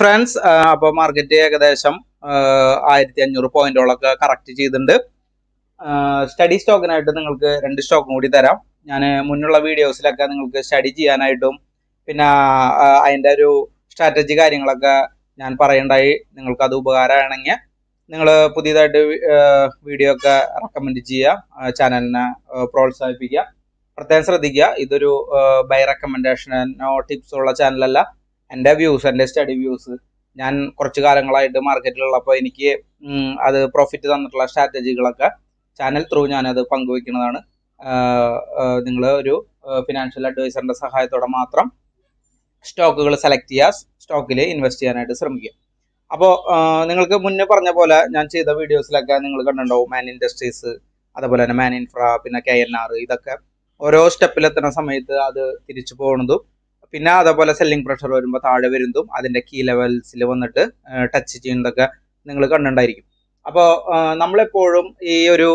Friends അപ്പോൾ market ഏകദേശം ആയിരത്തി അഞ്ഞൂറ് പോയിന്റോളൊക്കെ കറക്റ്റ് ചെയ്തിട്ടുണ്ട്. സ്റ്റഡി സ്റ്റോക്കിനായിട്ട് നിങ്ങൾക്ക് രണ്ട് സ്റ്റോക്കും കൂടി തരാം. ഞാൻ മുന്നുള്ള വീഡിയോസിലൊക്കെ നിങ്ങൾക്ക് സ്റ്റഡി ചെയ്യാനായിട്ടും പിന്നെ അതിന്റെ ഒരു സ്ട്രാറ്റജി കാര്യങ്ങളൊക്കെ ഞാൻ പറയണ്ടായി. നിങ്ങൾക്ക് അത് ഉപകാരമാണെങ്കിൽ നിങ്ങൾ പുതിയതായിട്ട് വീഡിയോ ഒക്കെ റെക്കമെൻഡ് ചെയ്യുക. ചാനലിനെ പ്രോത്സാഹിപ്പിക്കുക. പ്രത്യേകം ശ്രദ്ധിക്കുക. ഇതൊരു ബൈ റെക്കമെൻഡേഷനോ ടിപ്സോ ഉള്ള ചാനലല്ല എന്റെ വ്യൂസ് എന്റെ സ്റ്റഡി വ്യൂസ് ഞാൻ കുറച്ച് കാലങ്ങളായിട്ട് മാർക്കറ്റിലുള്ളപ്പോൾ എനിക്ക് അത് പ്രോഫിറ്റ് തന്നിട്ടുള്ള സ്ട്രാറ്റജികളൊക്കെ ചാനൽ ത്രൂ ഞാനത് പങ്കുവെക്കുന്നതാണ് നിങ്ങൾ ഒരു ഫിനാൻഷ്യൽ അഡ്വൈസറിന്റെ സഹായത്തോടെ മാത്രം സ്റ്റോക്കുകൾ സെലക്ട് ചെയ്യുക സ്റ്റോക്കിൽ ഇൻവെസ്റ്റ് ചെയ്യാനായിട്ട് ശ്രമിക്കുക. അപ്പോൾ നിങ്ങൾക്ക് മുന്നേ പറഞ്ഞ പോലെ ഞാൻ ചെയ്ത വീഡിയോസിലൊക്കെ നിങ്ങൾ കണ്ടിട്ടുണ്ടാവും. മാൻ ഇൻഡസ്ട്രീസ് അതുപോലെ തന്നെ മാൻ ഇൻഫ്ര പിന്നെ കെ എൻ ആർ ഇതൊക്കെ ഓരോ സ്റ്റെപ്പിലെത്തുന്ന സമയത്ത് അത് തിരിച്ചു പോകുന്നതും പിന്നെ അതേപോലെ സെല്ലിംഗ് പ്രഷർ വരുമ്പോൾ താഴെ വരുന്നതും അതിന്റെ കീ ലെവൽസിൽ വന്നിട്ട് ടച്ച് ചെയ്യുന്നതൊക്കെ നിങ്ങൾ കണ്ടിട്ടുണ്ടായിരിക്കും. അപ്പോൾ നമ്മളെപ്പോഴും ഈ ഒരു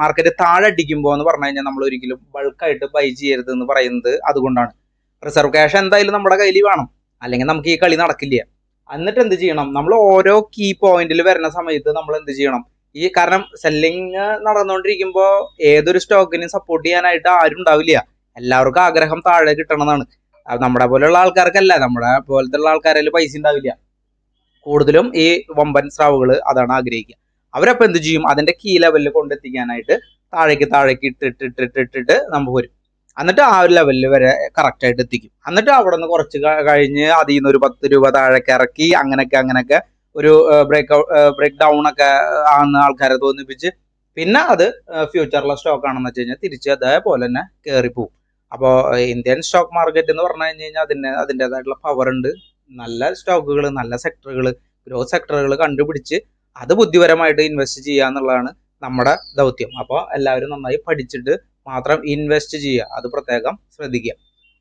മാർക്കറ്റ് താഴെ അടിക്കുമ്പോൾ എന്ന് പറഞ്ഞു കഴിഞ്ഞാൽ നമ്മൾ ഒരിക്കലും ബൾക്കായിട്ട് ബൈ ചെയ്യരുത് എന്ന് പറയുന്നത് അതുകൊണ്ടാണ്. റിസർവ് ക്യാഷ് എന്തായാലും നമ്മുടെ കയ്യിൽ വേണം. അല്ലെങ്കിൽ നമുക്ക് ഈ കളി നടക്കില്ല. എന്നിട്ട് എന്ത് ചെയ്യണം? നമ്മൾ ഓരോ കീ പോയിന്റിൽ വരുന്ന സമയത്ത് നമ്മൾ എന്ത് ചെയ്യണം? ഈ കാരണം സെല്ലിങ് നടന്നുകൊണ്ടിരിക്കുമ്പോൾ ഏതൊരു സ്റ്റോക്കിനെയും സപ്പോർട്ട് ചെയ്യാനായിട്ട് ആരും ഉണ്ടാവില്ല. എല്ലാവർക്കും ആഗ്രഹം താഴെ കിട്ടണമെന്നാണ് അത് നമ്മുടെ പോലെയുള്ള ആൾക്കാർക്കല്ല നമ്മളെ പോലത്തെ ഉള്ള ആൾക്കാരിൽ പൈസ ഉണ്ടാവില്ല. കൂടുതലും ഈ വമ്പൻ സ്രാവുകൾ അതാണ് ആഗ്രഹിക്കുക. അവരപ്പോൾ എന്ത് ചെയ്യും? അതിന്റെ കീ ലെവലിൽ കൊണ്ടെത്തിക്കാനായിട്ട് താഴേക്ക് താഴേക്ക് ഇട്ടിട്ട് ഇട്ടിട്ട് ഇട്ടിട്ട് നമുക്ക് വരും. എന്നിട്ട് ആ ഒരു ലെവലിൽ വരെ കറക്റ്റ് ആയിട്ട് എത്തിക്കും. എന്നിട്ട് അവിടെ നിന്ന് കുറച്ച് കഴിഞ്ഞ് അതിൽ നിന്ന് ഒരു പത്ത് രൂപ താഴേക്ക് ഇറക്കി അങ്ങനെയൊക്കെ അങ്ങനെയൊക്കെ ഒരു ബ്രേക്ക് ബ്രേക്ക് ഡൗൺ ഒക്കെ ആണെന്ന് ആൾക്കാരെ തോന്നിപ്പിച്ച് പിന്നെ അത് ഫ്യൂച്ചറിലെ സ്റ്റോക്ക് ആണെന്ന് വെച്ച് കഴിഞ്ഞാൽ തിരിച്ച് അതേപോലെ തന്നെ കയറി പോകും അപ്പോൾ ഇന്ത്യൻ സ്റ്റോക്ക് മാർക്കറ്റ് എന്ന് പറഞ്ഞു കഴിഞ്ഞ് കഴിഞ്ഞാൽ അതിന് അതിന്റെതായിട്ടുള്ള പവർ ഉണ്ട്. നല്ല സ്റ്റോക്കുകൾ നല്ല സെക്ടറുകൾ ഗ്രോത്ത് സെക്ടറുകൾ കണ്ടുപിടിച്ച് അത് ബുദ്ധിപരമായിട്ട് ഇൻവെസ്റ്റ് ചെയ്യുക എന്നുള്ളതാണ് നമ്മുടെ ദൗത്യം. അപ്പോൾ എല്ലാവരും നന്നായി പഠിച്ചിട്ട് മാത്രം ഇൻവെസ്റ്റ് ചെയ്യുക. അത് പ്രത്യേകം ശ്രദ്ധിക്കുക.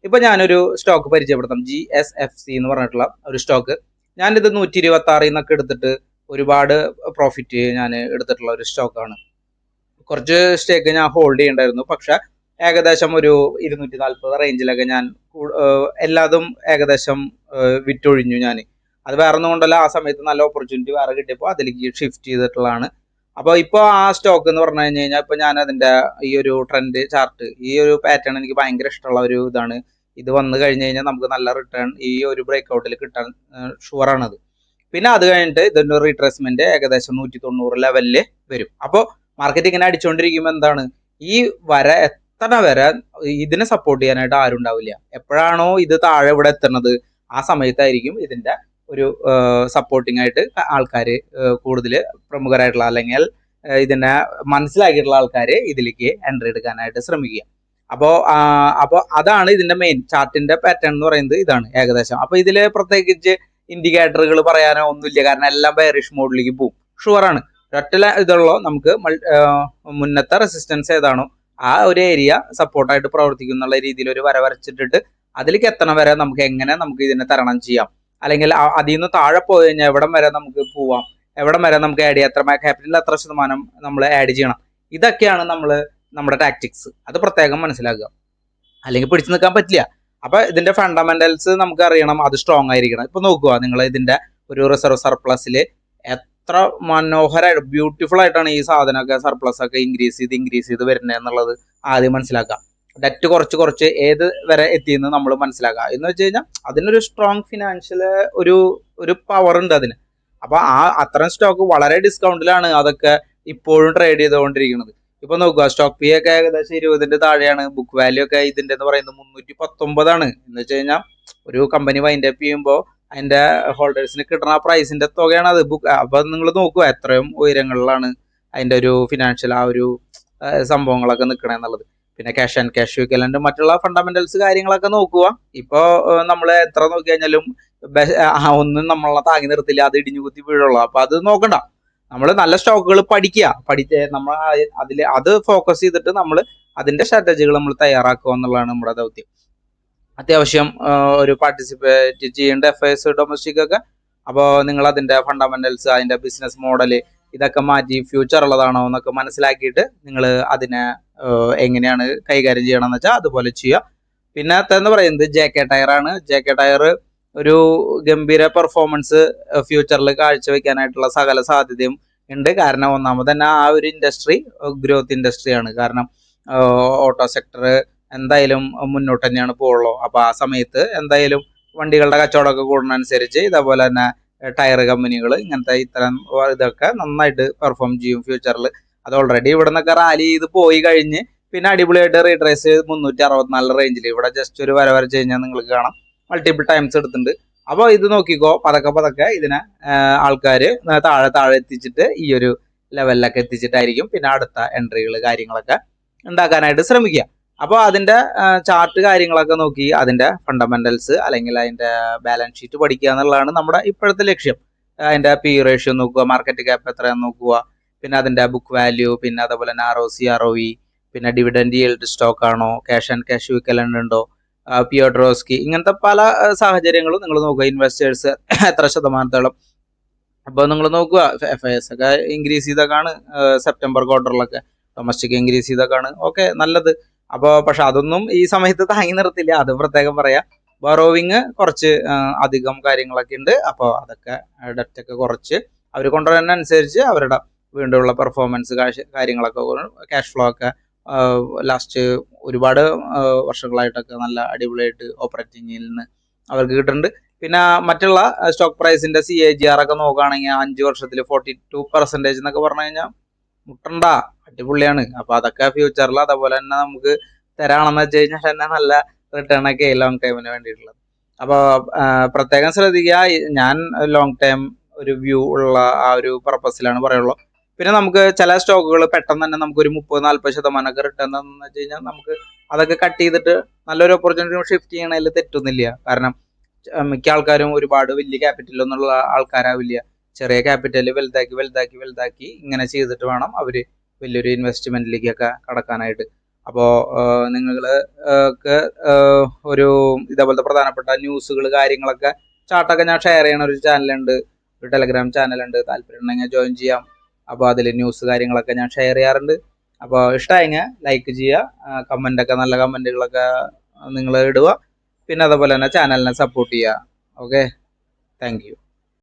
ഇപ്പൊ ഞാനൊരു സ്റ്റോക്ക് പരിചയപ്പെടുത്താം. ജി എസ് എഫ് സി എന്ന് പറഞ്ഞിട്ടുള്ള ഒരു സ്റ്റോക്ക് ഞാനിത് നൂറ്റി ഇരുപത്തി ആറിൽ നിന്നൊക്കെ എടുത്തിട്ട് ഒരുപാട് പ്രോഫിറ്റ് ഞാൻ എടുത്തിട്ടുള്ള ഒരു സ്റ്റോക്കാണ് കുറച്ച് സ്റ്റേക്ക് ഞാൻ ഹോൾഡ് ചെയ്യണ്ടായിരുന്നു. പക്ഷെ ഏകദേശം ഒരു ഇരുന്നൂറ്റി നാൽപ്പത് റേഞ്ചിലൊക്കെ ഞാൻ എല്ലാതും ഏകദേശം വിറ്റൊഴിഞ്ഞു ഞാൻ. അത് വേറെ ഒന്നും കൊണ്ടല്ല ആ സമയത്ത് നല്ല ഓപ്പർച്യൂണിറ്റി വേറെ കിട്ടിയപ്പോൾ അതിലേക്ക് ഷിഫ്റ്റ് ചെയ്തിട്ടുള്ളതാണ്. അപ്പോൾ ഇപ്പോൾ ആ സ്റ്റോക്ക് എന്ന് പറഞ്ഞു കഴിഞ്ഞ് കഴിഞ്ഞാൽ ഇപ്പോൾ ഞാൻ അതിന്റെ ഈ ഒരു ട്രെൻഡ് ചാർട്ട് ഈ ഒരു പാറ്റേൺ എനിക്ക് ഭയങ്കര ഇഷ്ടമുള്ള ഒരു ഇതാണ്. ഇത് വന്നു കഴിഞ്ഞ് കഴിഞ്ഞാൽ നമുക്ക് നല്ല റിട്ടേൺ ഈ ഒരു ബ്രേക്ക്ഔട്ടിൽ കിട്ടാൻ ഷുവറാണത് പിന്നെ അത് കഴിഞ്ഞിട്ട് ഇതിന്റെ റീട്രേസ്മെന്റ് ഏകദേശം നൂറ്റി തൊണ്ണൂറ് ലെവലിൽ വരും. അപ്പോൾ മാർക്കറ്റ് ഇങ്ങനെ അടിച്ചുകൊണ്ടിരിക്കുമ്പോൾ എന്താണ്? ഈ വര എത്തണ വരെ ഇതിനെ സപ്പോർട്ട് ചെയ്യാനായിട്ട് ആരും ഉണ്ടാവില്ല. എപ്പോഴാണോ ഇത് താഴെ ഇവിടെ എത്തുന്നത് ആ സമയത്തായിരിക്കും ഇതിന്റെ ഒരു സപ്പോർട്ടിംഗ് ആയിട്ട് ആൾക്കാർ കൂടുതൽ പ്രമുഖരായിട്ടുള്ള അല്ലെങ്കിൽ ഇതിനെ മനസ്സിലാക്കിയിട്ടുള്ള ആൾക്കാർ ഇതിലേക്ക് എൻട്രി എടുക്കാനായിട്ട് ശ്രമിക്കുക. അപ്പോൾ അപ്പോൾ അതാണ് ഇതിന്റെ മെയിൻ ചാർട്ടിന്റെ പാറ്റേൺ എന്ന് പറയുന്നത് ഇതാണ് ഏകദേശം. അപ്പോൾ ഇതിൽ പ്രത്യേകിച്ച് ഇൻഡിക്കേറ്ററുകൾ പറയാനോ ഒന്നുമില്ല. കാരണം എല്ലാം ബയറിഷ് മോഡിലേക്ക് പോകും ഷുവറാണ് ഒറ്റ ഇതുള്ളൂ. നമുക്ക് മുന്നത്തെ റെസിസ്റ്റൻസ് ഏതാണോ ആ ഒരു ഏരിയ സപ്പോർട്ടായിട്ട് പ്രവർത്തിക്കും എന്നുള്ള രീതിയിൽ ഒരു വര വരച്ചിട്ടിട്ട് അതിലേക്ക് എത്തണ വരെ നമുക്ക് എങ്ങനെ നമുക്ക് ഇതിനെ തരണം ചെയ്യാം. അല്ലെങ്കിൽ അതിൽ നിന്ന് താഴെ പോയി കഴിഞ്ഞാൽ എവിടം വരെ നമുക്ക് പോവാം. എവിടം വരെ നമുക്ക് ആഡ് ചെയ്യാം. എത്ര ക്യാപിറ്റലിൽ എത്ര ശതമാനം നമ്മൾ ആഡ് ചെയ്യണം. ഇതൊക്കെയാണ് നമ്മൾ നമ്മുടെ ടാക്ടിക്സ് അത് പ്രത്യേകം മനസ്സിലാക്കുക. അല്ലെങ്കിൽ പിടിച്ചു നിൽക്കാൻ പറ്റില്ല. അപ്പൊ ഇതിന്റെ ഫണ്ടമെന്റൽസ് നമുക്ക് അറിയണം അത് സ്ട്രോങ് ആയിരിക്കണം. ഇപ്പൊ നോക്കുക. നിങ്ങൾ ഇതിന്റെ ഒരു റിസർവ് സർപ്ലസിൽ എത്ര മനോഹരമായിട്ട് ബ്യൂട്ടിഫുൾ ആയിട്ടാണ് ഈ സാധനമൊക്കെ സർപ്ലസ് ഒക്കെ ഇൻക്രീസ് ചെയ്ത് ഇൻക്രീസ് ചെയ്ത് വരുന്നത് എന്നുള്ളത് ആദ്യം മനസ്സിലാക്കാം ഡെറ്റ് കുറച്ച് കുറച്ച് ഏത് വരെ എത്തിയെന്ന് നമ്മൾ മനസ്സിലാക്കുക. എന്ന് വെച്ച് കഴിഞ്ഞാൽ അതിനൊരു സ്ട്രോങ് ഫിനാൻഷ്യൽ ഒരു ഒരു പവർ ഉണ്ട് അതിന്. അപ്പൊ ആ അത്തരം സ്റ്റോക്ക് വളരെ ഡിസ്കൗണ്ടിലാണ് അതൊക്കെ ഇപ്പോഴും ട്രേഡ് ചെയ്തുകൊണ്ടിരിക്കുന്നത്. ഇപ്പൊ നോക്കുക സ്റ്റോക്ക് പി ഒക്കെ ഏകദേശം ഇരുപതിന്റെ താഴെയാണ്. ബുക്ക് വാല്യൂ ഒക്കെ ഇതിന്റെ എന്ന് പറയുന്നത് മുന്നൂറ്റി പത്തൊമ്പതാണ്. എന്ന് വെച്ച് കഴിഞ്ഞാൽ ഒരു കമ്പനി വൈൻഡപ്പ് ചെയ്യുമ്പോൾ അതിന്റെ ഹോൾഡേഴ്സിന് കിട്ടുന്ന പ്രൈസിന്റെ തുകയാണ് അത് ബുക്ക് അപ്പൊ നിങ്ങൾ നോക്കുക എത്രയും ഉയരങ്ങളിലാണ് അതിന്റെ ഒരു ഫിനാൻഷ്യൽ ആ ഒരു സംഭവങ്ങളൊക്കെ നിൽക്കണേ എന്നുള്ളത്. പിന്നെ ക്യാഷ് ആൻഡ് ക്യാഷ് വെക്കലുണ്ട് മറ്റുള്ള ഫണ്ടമെന്റൽസ് കാര്യങ്ങളൊക്കെ നോക്കുക. ഇപ്പോ നമ്മൾ എത്ര നോക്കി കഴിഞ്ഞാലും ഒന്നും നമ്മളെ താങ്ങി നിർത്തില്ല. അത് ഇടിഞ്ഞു കുത്തി വീഴുള്ളൂ. അപ്പൊ അത് നോക്കണ്ട. നമ്മൾ നല്ല സ്റ്റോക്കുകൾ പഠിക്കുക. പഠിച്ച് നമ്മൾ അതിൽ അത് ഫോക്കസ് ചെയ്തിട്ട് നമ്മൾ അതിന്റെ സ്ട്രാറ്റജികൾ നമ്മൾ തയ്യാറാക്കുക എന്നുള്ളതാണ് നമ്മുടെ ദൗത്യം. അത്യാവശ്യം ഒരു പാർട്ടിസിപ്പേറ്റ് ചെയ്യേണ്ട എഫ് എസ് ഡൊമസ്റ്റിക് ഒക്കെ. അപ്പോൾ നിങ്ങൾ അതിന്റെ ഫണ്ടമെന്റൽസ് അതിന്റെ ബിസിനസ് മോഡൽ ഇതൊക്കെ മാറ്റി ഫ്യൂച്ചർ ഉള്ളതാണോ എന്നൊക്കെ മനസ്സിലാക്കിയിട്ട് നിങ്ങൾ അതിനെ എങ്ങനെയാണ് കൈകാര്യം ചെയ്യണമെന്ന് വെച്ചാൽ അതുപോലെ ചെയ്യുക. പിന്നെ എന്ന് പറയുന്നത് ജെ കെ ടയർ ആണ്. ജെ കെ ടയർ ഒരു ഗംഭീര പെർഫോമൻസ് ഫ്യൂച്ചറിൽ കാഴ്ചവെക്കാനായിട്ടുള്ള സകല സാധ്യതയും ഉണ്ട്. കാരണം ഒന്നാമത് തന്നെ ആ ഒരു ഇൻഡസ്ട്രി ഗ്രോത്ത് ഇൻഡസ്ട്രിയാണ് കാരണം ഓട്ടോ സെക്ടർ എന്തായാലും മുന്നോട്ട് തന്നെയാണ് പോകുള്ളൂ. അപ്പോൾ ആ സമയത്ത് എന്തായാലും വണ്ടികളുടെ കച്ചവടമൊക്കെ കൂടുന്നതനുസരിച്ച് ഇതേപോലെ തന്നെ ടയർ കമ്പനികൾ ഇങ്ങനത്തെ ഇത്തരം ഇതൊക്കെ നന്നായിട്ട് പെർഫോം ചെയ്യും ഫ്യൂച്ചറിൽ. അത് ഓൾറെഡി ഇവിടെ നിന്നൊക്കെ റാലി ചെയ്ത് പോയി കഴിഞ്ഞ് പിന്നെ അടിപൊളിയായിട്ട് റീട്രേസ് മുന്നൂറ്റി അറുപത്തിനാല് റേഞ്ചിൽ ഇവിടെ ജസ്റ്റ് ഒരു വര വരച്ച് കഴിഞ്ഞാൽ നിങ്ങൾക്ക് കാണാം. മൾട്ടിപ്പിൾ ടൈംസ് എടുത്തിട്ടുണ്ട്. അപ്പോൾ ഇത് നോക്കിക്കോ പതക്കെ പതക്കെ ഇതിനെ ആൾക്കാർ താഴെ താഴെ എത്തിച്ചിട്ട് ഈ ഒരു ലെവലിലൊക്കെ എത്തിച്ചിട്ടായിരിക്കും പിന്നെ അടുത്ത എൻട്രികൾ കാര്യങ്ങളൊക്കെ ഉണ്ടാക്കാനായിട്ട് ശ്രമിക്കുക. അപ്പോൾ അതിന്റെ ചാർട്ട് കാര്യങ്ങളൊക്കെ നോക്കി അതിന്റെ ഫണ്ടമെന്റൽസ് അല്ലെങ്കിൽ അതിന്റെ ബാലൻസ് ഷീറ്റ് പഠിക്കുക എന്നുള്ളതാണ് നമ്മുടെ ഇപ്പോഴത്തെ ലക്ഷ്യം. അതിന്റെ പി റേഷ്യോ നോക്കുക മാർക്കറ്റ് ക്യാപ് എത്രയാണെന്ന് നോക്കുക പിന്നെ അതിന്റെ ബുക്ക് വാല്യൂ പിന്നെ അതേപോലെ തന്നെ R O C R O E പിന്നെ ഡിവിഡൻഡ് yield സ്റ്റോക്ക് ആണോ ക്യാഷ് ആൻഡ് ക്യാഷ് വിക്കലൻഡ് ഉണ്ടോ പിയോട്രോസ്കി ഇങ്ങനത്തെ പല സാഹചര്യങ്ങളും നിങ്ങൾ നോക്കുക. ഇൻവെസ്റ്റേഴ്സ് എത്ര ശതമാനത്തോളം. അപ്പോൾ നിങ്ങൾ നോക്കുക എഫ് ഐ എസ് ഒക്കെ ഇൻക്രീസ് ചെയ്തൊക്കെയാണ് സെപ്റ്റംബർ ക്വാർട്ടറിലൊക്കെ ഡൊമസ്റ്റിക് ഇൻക്രീസ് ചെയ്തൊക്കെയാണ് ഓക്കെ നല്ലത്. അപ്പോൾ പക്ഷെ അതൊന്നും ഈ സമയത്ത് താങ്ങി നിർത്തില്ല. അത് പ്രത്യേകം പറയാം. ബറോവിങ് കുറച്ച് അധികം കാര്യങ്ങളൊക്കെ ഉണ്ട്. അപ്പോൾ അതൊക്കെ ഡെറ്റ് ഒക്കെ കുറച്ച് അവർ കൊണ്ടുവരുന്നതനുസരിച്ച് അവരുടെ വീണ്ടുള്ള പെർഫോമൻസ് കാര്യങ്ങളൊക്കെ ക്യാഷ് ഫ്ലോ ഒക്കെ ലാസ്റ്റ് ഒരുപാട് വർഷങ്ങളായിട്ടൊക്കെ നല്ല അടിപൊളിയായിട്ട് ഓപ്പറേറ്റിംഗിൽ നിന്ന് അവർക്ക് കിട്ടുന്നുണ്ട്. പിന്നെ മറ്റുള്ള സ്റ്റോക്ക് പ്രൈസിന്റെ സി എ ജി ആർ ഒക്കെ നോക്കുകയാണെങ്കിൽ അഞ്ച് വർഷത്തിൽ ഫോർട്ടി ടു പെർസെന്റേജ് എന്നൊക്കെ പറഞ്ഞു കഴിഞ്ഞാൽ മുട്ടണ്ട. അടിപൊളിയാണ്. അപ്പൊ അതൊക്കെ ഫ്യൂച്ചറിൽ അതേപോലെ തന്നെ നമുക്ക് തരാണെന്ന് വെച്ച് കഴിഞ്ഞാൽ തന്നെ നല്ല റിട്ടേൺ ഒക്കെ ലോങ് ടൈമിന് വേണ്ടിയിട്ടുള്ളത്. അപ്പോൾ പ്രത്യേകം ശ്രദ്ധിക്കുക. ഞാൻ ലോങ് ടൈം ഒരു വ്യൂ ഉള്ള ആ ഒരു പർപ്പസിലാണ് പറയുള്ളൂ. പിന്നെ നമുക്ക് ചില സ്റ്റോക്കുകൾ പെട്ടെന്ന് തന്നെ നമുക്ക് ഒരു മുപ്പത് നാല്പത് ശതമാനമൊക്കെ റിട്ടേൺ എന്ന് വെച്ച് കഴിഞ്ഞാൽ നമുക്ക് അതൊക്കെ കട്ട് ചെയ്തിട്ട് നല്ലൊരു ഓപ്പർച്യൂണിറ്റി ഷിഫ്റ്റ് ചെയ്യണതിൽ തെറ്റൊന്നുമില്ല. കാരണം മിക്ക ആൾക്കാരും ഒരുപാട് വലിയ ക്യാപിറ്റലൊന്നുള്ള ആൾക്കാരാവില്ല. ചെറിയ ക്യാപിറ്റൽ വലുതാക്കി വലുതാക്കി വലുതാക്കി ഇങ്ങനെ ചെയ്തിട്ട് വേണം അവർ വലിയൊരു ഇൻവെസ്റ്റ്മെന്റിലേക്കൊക്കെ കടക്കാനായിട്ട്. അപ്പോൾ നിങ്ങൾ ഒരു ഇതേപോലത്തെ പ്രധാനപ്പെട്ട ന്യൂസുകൾ കാര്യങ്ങളൊക്കെ ചാർട്ടൊക്കെ ഞാൻ ഷെയർ ചെയ്യണ ഒരു ചാനലുണ്ട് ഒരു ടെലഗ്രാം ചാനലുണ്ട് താല്പര്യം ഉണ്ടെങ്കിൽ ജോയിൻ ചെയ്യാം. അപ്പോൾ അതിൽ ന്യൂസ് കാര്യങ്ങളൊക്കെ ഞാൻ ഷെയർ ചെയ്യാറുണ്ട്. അപ്പോൾ ഇഷ്ടമായെങ്കിൽ ലൈക്ക് ചെയ്യുക. കമന്റൊക്കെ നല്ല കമന്റുകളൊക്കെ നിങ്ങൾ ഇടുക. പിന്നെ അതുപോലെ തന്നെ ചാനലിനെ സപ്പോർട്ട് ചെയ്യുക. Okay thank